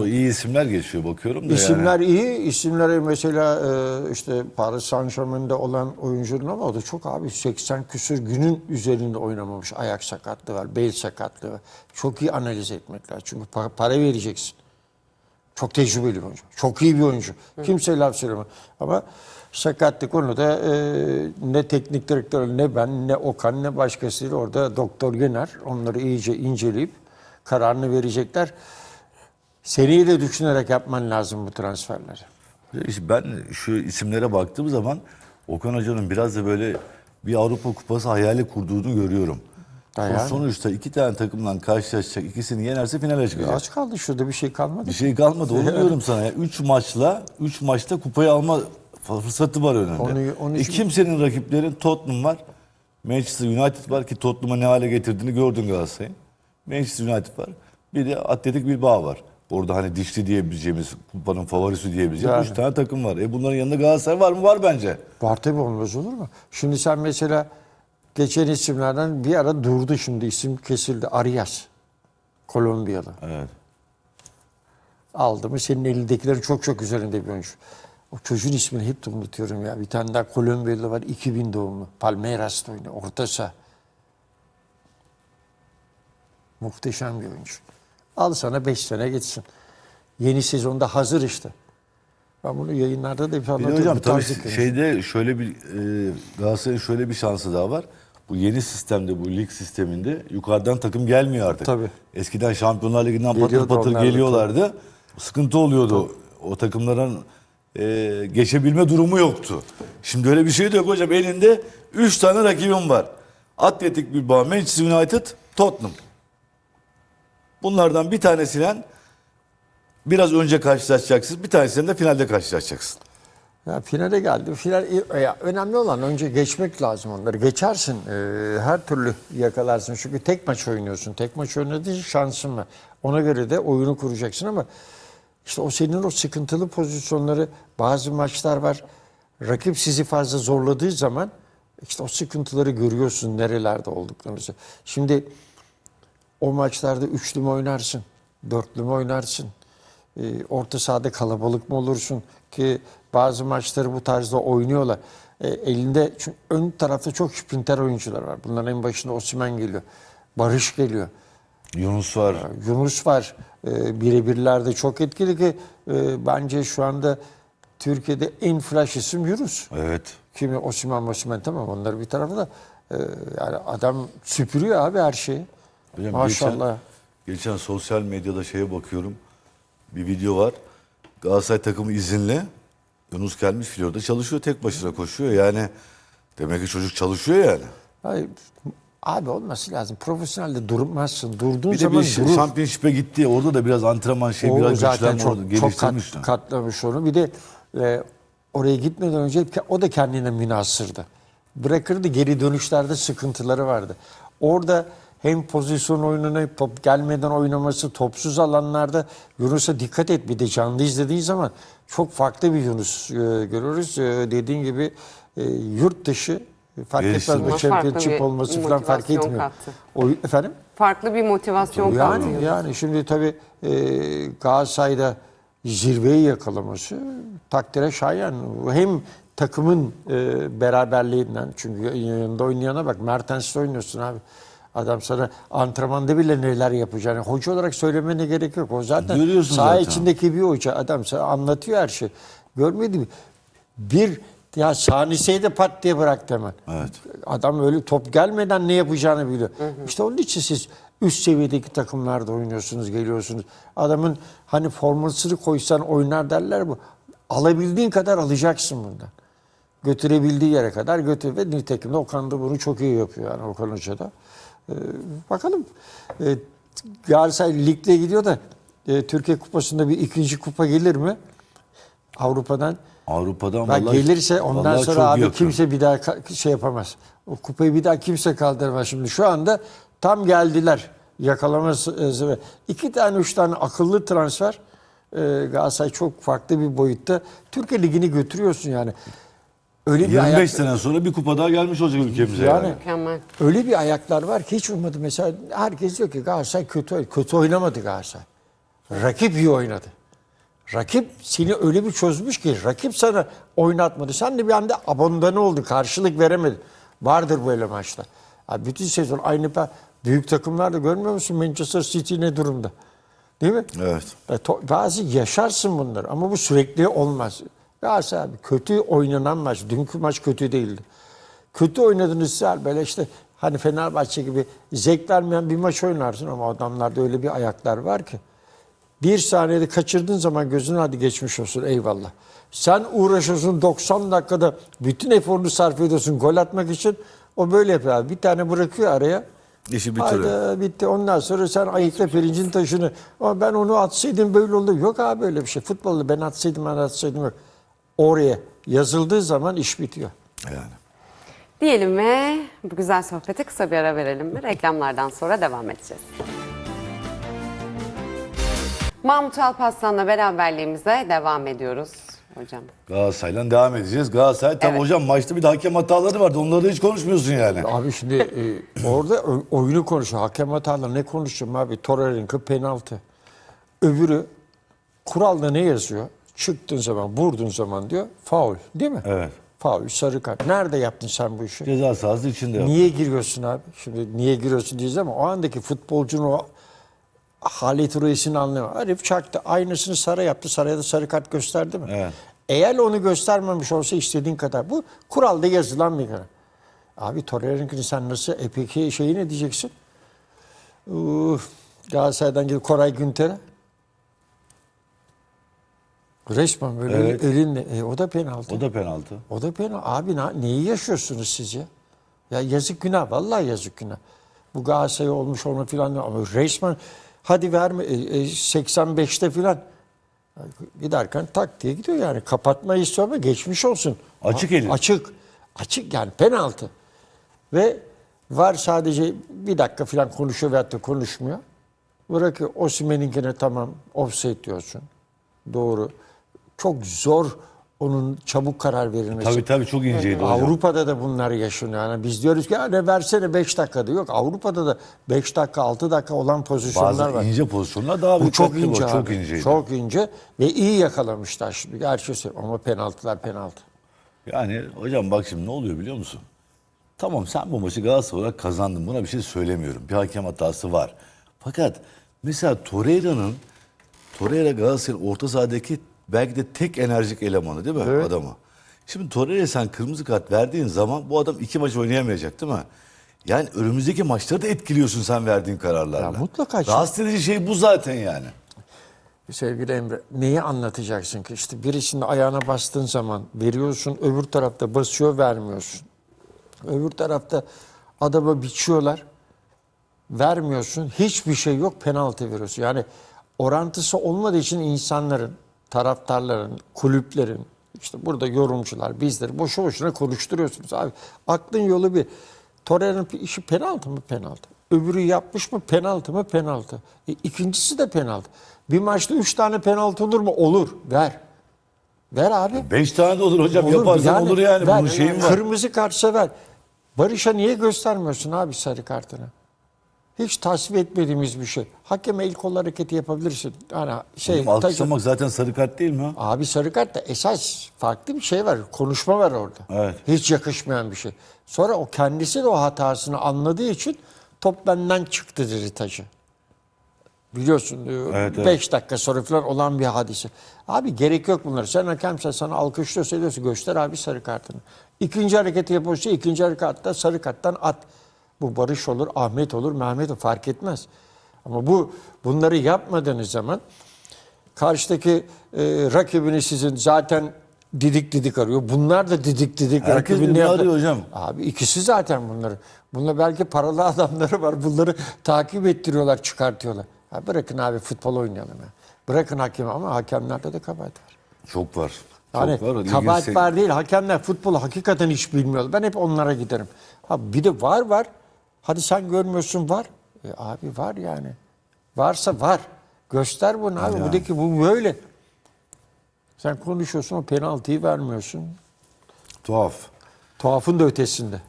Orada iyi isimler geçiyor bakıyorum da yani. İsimler iyi. İsimleri mesela e, işte Paris Saint Germain'de olan oyuncunun ama o da çok abi 80 küsür günün üzerinde oynamamış. Ayak sakatlığı var, bel sakatlığı var. Çok iyi analiz etmek lazım. Çünkü pa- para vereceksin. Çok tecrübeli bir oyuncu. Çok iyi bir oyuncu. Kimse laf söylemez. Ama sakatlık onu da e, ne teknik direktör ne ben ne Okan ne başkasıyla orada doktor Gener onları iyice inceleyip kararını verecekler. Seneyi de düşünerek yapman lazım bu transferleri. İşte ben şu isimlere baktığım zaman Okan Hoca'nın biraz da böyle bir Avrupa Kupası hayali kurduğunu görüyorum. Yani. Sonuçta iki tane takımdan karşılaşacak. ikisini yenerse finale çıkacak. Az kaldı şurada bir şey kalmadı. Bir şey kalmadı. Onu diyorum sana. ya. Üç maçla, üç maçta kupayı alma fırsatı var önünde. Onu- onun e kimsenin rakiplerin Tottenham var. Manchester United var ki Tottenham'a ne hale getirdiğini gördün Galatasaray'ın. Manchester United var. Bir de Atletik Bilbao var. Orada hani dişli diyebileceğimiz, kupanın favorisi diyebileceğimiz Yani. üç tane takım var. E bunların yanında Galatasaray var mı? Var bence. Var tabii olmaz olur mu? Şimdi sen mesela geçen isimlerden bir ara durdu şimdi isim kesildi. Arias. Kolombiyalı. Evet. Aldı mı senin elindekilerin çok çok üzerinde bir oyuncu. O çocuğun ismini hep unutuyorum ya. Bir tane daha Kolombiyalı var 2000 doğumlu. Palmeiras'ta oynuyor. Orta saha. Muhteşem bir oyuncu. Al sana 5 sene geçsin. Yeni sezonda hazır işte. Ben bunu yayınlarda da de anlatıyorum. hocam Bu tabii tarzı şeyde şöyle bir e, Galatasaray'ın şöyle bir şansı daha var. Bu yeni sistemde, bu lig sisteminde yukarıdan takım gelmiyor artık. Tabii. Eskiden Şampiyonlar Ligi'nden patır patır geliyorlardı. Sıkıntı oluyordu. O takımların e, geçebilme durumu yoktu. Şimdi öyle bir şey de yok hocam. Elinde 3 tane rakibim var. Atletik Bilbao, Manchester United, Tottenham. Bunlardan bir tanesiyle biraz önce karşılaşacaksın. Bir tanesiyle de finalde karşılaşacaksın. Ya finale geldi. Final ya önemli olan önce geçmek lazım onları. Geçersin. e, her türlü yakalarsın. Çünkü tek maç oynuyorsun. Tek maç oynadığın şansın var. Ona göre de oyunu kuracaksın ama işte o senin o sıkıntılı pozisyonları bazı maçlar var. Rakip sizi fazla zorladığı zaman işte o sıkıntıları görüyorsun nerelerde olduklarını. Şimdi o maçlarda üçlü mü oynarsın? Dörtlü mü oynarsın? Ee, orta sahada kalabalık mı olursun? Ki bazı maçları bu tarzda oynuyorlar. Ee, elinde çünkü ön tarafta çok sprinter oyuncular var. Bunların en başında Osimhen geliyor. Barış geliyor. Yunus var. Yunus var. Ee, birebirlerde çok etkili ki e, bence şu anda Türkiye'de en flash isim Yunus. Evet. Kimi Osimhen, Osimhen tamam onlar bir tarafta da e, yani adam süpürüyor abi her şeyi. Hocam Maşallah. Geçen, geçen sosyal medyada şeye bakıyorum. Bir video var. Galatasaray takımı izinli. Yunus gelmiş Flor'da çalışıyor. Tek başına koşuyor. Yani demek ki çocuk çalışıyor yani. Hayır, abi olması lazım. Profesyonelde durmazsın. Durduğun Bir de zaman bir durur. şampiyonşipe gitti. Orada da biraz antrenman şey o biraz zaten çok, orada çok kat, katlamış onu. Bir de e, oraya gitmeden önce o da kendine münasırdı. Bırakırdı geri dönüşlerde sıkıntıları vardı. Orada hem pozisyon oyununa top gelmeden oynaması, topsuz alanlarda Yunus'a dikkat et. Bir de canlı izlediğin zaman çok farklı bir Yunus e, görürüz. E, dediğin gibi e, yurt dışı fark etmez Geliştirmiş. bu championship bir olması falan fark etmiyor. kattı. O, efendim? Farklı bir motivasyon Yani katıyor. yani şimdi tabii e, Galatasaray'da zirveyi yakalaması takdire şayan. Hem takımın e, beraberliğinden çünkü yanında oynayana bak Mertens'le oynuyorsun abi. Adam sana antrenmanda bile neler yapacağını hoca olarak söylemene gerek yok. O zaten Görüyorsun saha zaten. içindeki bir hoca. Adam sana anlatıyor her şeyi. Görmedi mi? Bir ya saniseyi de pat diye bıraktı hemen. Evet. Adam öyle top gelmeden ne yapacağını biliyor. İşte onun için siz üst seviyedeki takımlarda oynuyorsunuz, geliyorsunuz. Adamın hani formasını koysan oynar derler bu. Alabildiğin kadar alacaksın bundan. Götürebildiği yere kadar götür ve nitekim de Okan da bunu çok iyi yapıyor yani Okan Hoca da. Ee, bakalım. Ee, Galatasaray ligde gidiyor da e, Türkiye Kupası'nda bir ikinci kupa gelir mi? Avrupa'dan. Avrupa'dan Bak vallahi, gelirse ondan vallahi sonra abi yakın. kimse bir daha şey yapamaz. O kupayı bir daha kimse kaldıramaz. Şimdi şu anda tam geldiler yakalaması. iki tane üç tane akıllı transfer. Ee, Galatasaray çok farklı bir boyutta. Türkiye Ligi'ni götürüyorsun yani. Öyle bir 25 ayak, sene sonra bir kupa daha gelmiş olacak ülkemize. Yani- Yani. Mükemmel. öyle bir ayaklar var ki hiç ummadım. Mesela herkes diyor ki Galatasaray kötü kötü oynamadı Galatasaray. Rakip iyi oynadı. Rakip seni öyle bir çözmüş ki rakip sana oynatmadı. Sen de bir anda abandone oldu. Karşılık veremedin. Vardır böyle maçlar. Abi bütün sezon aynı pa- büyük takımlar da görmüyor musun? Manchester City ne durumda? Değil mi? Evet. E, bazı yaşarsın bunları ama bu sürekli olmaz. Galatasaray abi kötü oynanan maç. Dünkü maç kötü değildi. Kötü oynadığınız size böyle işte hani Fenerbahçe gibi zevk vermeyen bir maç oynarsın ama adamlarda öyle bir ayaklar var ki. Bir saniyede kaçırdığın zaman gözün hadi geçmiş olsun eyvallah. Sen uğraşıyorsun 90 dakikada bütün eforunu sarf ediyorsun gol atmak için. O böyle yapıyor abi. Bir tane bırakıyor araya. İşi bitiriyor. Hayda bitti. Ondan sonra sen ayıkla pirincin taşını. Ama ben onu atsaydım böyle oldu. Yok abi öyle bir şey. Futbolda ben atsaydım ben atsaydım yok. Oraya yazıldığı zaman iş bitiyor. Yani. Diyelim ve bu güzel sohbete kısa bir ara verelim mi? Reklamlardan sonra devam edeceğiz. Mahmut Alparslan'la beraberliğimize devam ediyoruz hocam. Galatasaray'la devam edeceğiz. Galatasaray tam Evet. hocam maçta bir de hakem hataları vardı. Onları da hiç konuşmuyorsun yani. Abi şimdi e, orada oyunu konuşuyor. Hakem hatalarla ne konuşacağım abi? Torreira'nınki penaltı. Öbürü kuralda ne yazıyor? Çıktığın zaman, vurduğun zaman diyor faul. Değil mi? Evet. Faul, sarı kart. Nerede yaptın sen bu işi? Ceza sahası içinde yaptı. Niye giriyorsun abi? Şimdi niye giriyorsun diyeceğiz ama o andaki futbolcunun o halet ruhiyesini anlamıyor. Herif çaktı. Aynısını Sara yaptı. Saraya da sarı kart gösterdi mi? Evet. Eğer onu göstermemiş olsa istediğin kadar. Bu kuralda yazılan bir karar. Abi Torreira'nınkini sen nasıl e peki şeyi ne diyeceksin? Uf, Galatasaray'dan gidip Koray Günter'e. Resmen böyle Evet. elinle. E, o da penaltı. O da penaltı. O da pena. Abi na- neyi yaşıyorsunuz siz ya? Ya yazık günah. Vallahi yazık günah. Bu Galatasaray olmuş onu filan. Ama resmen hadi verme e, e, 85'te filan. Giderken tak diye gidiyor yani. Kapatmayı istiyor ama geçmiş olsun. Açık A- eli. Açık. Açık yani penaltı. Ve var sadece bir dakika filan konuşuyor veyahut da konuşmuyor. Bırakıyor. Osimhen'inkine tamam offside diyorsun. Doğru. Çok zor onun çabuk karar verilmesi. Tabii tabii çok inceydi hocam. Avrupa'da da bunlar yaşanıyor. Yani biz diyoruz ki ne versene 5 dakikada. Yok Avrupa'da da 5 dakika 6 dakika olan pozisyonlar Bazı var. ince pozisyonlar daha Bu çok ince. Çok inceydi. Çok ince ve iyi yakalamışlar şimdi. Gerçi ama penaltılar penaltı. Yani hocam bak şimdi ne oluyor biliyor musun? Tamam sen bu maçı Galatasaray olarak kazandın. Buna bir şey söylemiyorum. Bir hakem hatası var. Fakat mesela Torreira'nın Torreira Galatasaray'ın orta sahadaki belki de tek enerjik elemanı değil mi Evet. adamı? Şimdi Torreira'ya sen kırmızı kart verdiğin zaman bu adam iki maç oynayamayacak değil mi? Yani önümüzdeki maçları da etkiliyorsun sen verdiğin kararlarla. Ya mutlaka. Rahatsız edici şey bu zaten yani. Sevgili Emre neyi anlatacaksın ki? İşte birisinin ayağına bastığın zaman veriyorsun öbür tarafta basıyor vermiyorsun. Öbür tarafta adama biçiyorlar vermiyorsun. Hiçbir şey yok penaltı veriyorsun. Yani orantısı olmadığı için insanların, taraftarların, kulüplerin, işte burada yorumcular, bizleri boşu boşuna konuşturuyorsunuz abi. Aklın yolu bir. Torreira'nın işi penaltı mı? Penaltı. Öbürü yapmış mı? Penaltı mı? Penaltı. E, ikincisi de penaltı. Bir maçta üç tane penaltı olur mu? Olur. Ver. Ver abi. Beş tane de olur hocam Olur, yaparsan olur yani. ver. Bunun şeyin var. Kırmızı kartsa ver. Barış'a niye göstermiyorsun abi sarı kartını? Hiç tasvip etmediğimiz bir şey. Hakeme el kol hareketi yapabilirsin. Yani şey, Hocam alkışlamak zaten sarı kart değil mi? Abi sarı kart da esas farklı bir şey var. Konuşma var orada. Evet. Hiç yakışmayan bir şey. Sonra o kendisi de o hatasını anladığı için top benden çıktı dedi tacı. Biliyorsun 5 Evet, evet. dakika sonra falan olan bir hadise. Abi gerek yok bunlar. Sen hakemsen sana alkışlıyorsa diyorsun göster abi sarı kartını. İkinci hareketi yapıyorsa ikinci harekatta sarı karttan at. Bu Barış olur, Ahmet olur, Mehmet olur fark etmez. Ama bu bunları yapmadığınız zaman karşıdaki e, rakibini sizin zaten didik didik arıyor. Bunlar da didik didik Herkes rakibini yapar. arıyor hocam. Abi ikisi zaten bunları. Bunlar belki paralı adamları var. Bunları takip ettiriyorlar, çıkartıyorlar. Ya bırakın abi futbol oynayalım ya. Bırakın hakemi ama hakemlerde de kabahat var. Çok var. Yani Çok var. kabahat var değil. Hakemler futbolu hakikaten hiç bilmiyorlar. Ben hep onlara giderim. Ha bir de var var. Hadi sen görmüyorsun var. E abi var yani. Varsa var. Göster bunu abi. Bu de ki bu böyle. Sen konuşuyorsun o penaltıyı vermiyorsun. Tuhaf. Tuhafın da ötesinde.